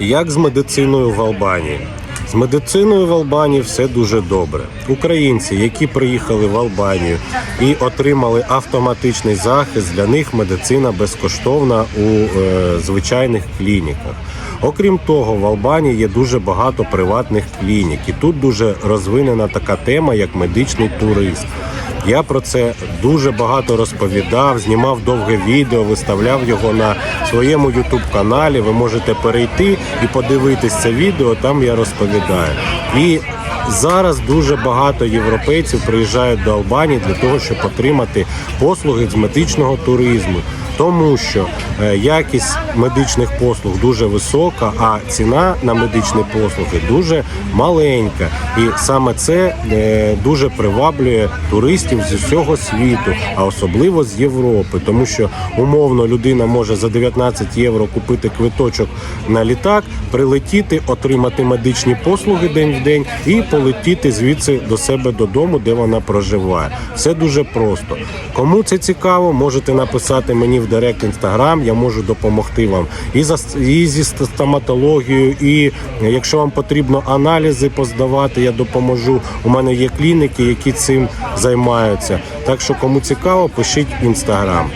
Як з медициною в Албанії? З медициною в Албанії все дуже добре. Українці, які приїхали в Албанію і отримали автоматичний захист, для них медицина безкоштовна у е, звичайних клініках. Окрім того, в Албанії є дуже багато приватних клінік, і тут дуже розвинена така тема, як медичний туризм. Я про це дуже багато розповідав, знімав довге відео, виставляв його на своєму ютуб каналі. Ви можете перейти і подивитись це відео. Там я розповідаю. І зараз дуже багато європейців приїжджають до Албанії для того, щоб отримати послуги з медичного туризму. Тому що е, якість медичних послуг дуже висока, а ціна на медичні послуги дуже маленька. І саме це е, дуже приваблює туристів з усього світу, а особливо з Європи, тому що умовно людина може за 19 євро купити квиточок на літак, прилетіти, отримати медичні послуги день в день і полетіти звідси до себе додому, де вона проживає. Все дуже просто. Кому це цікаво, можете написати мені в директ інстаграм. Я можу допомогти вам і за і зі стоматологією, і якщо вам потрібно аналізи поздавати, я допоможу. У мене є клініки, які цим займаються. Так що кому цікаво, пишіть інстаграм.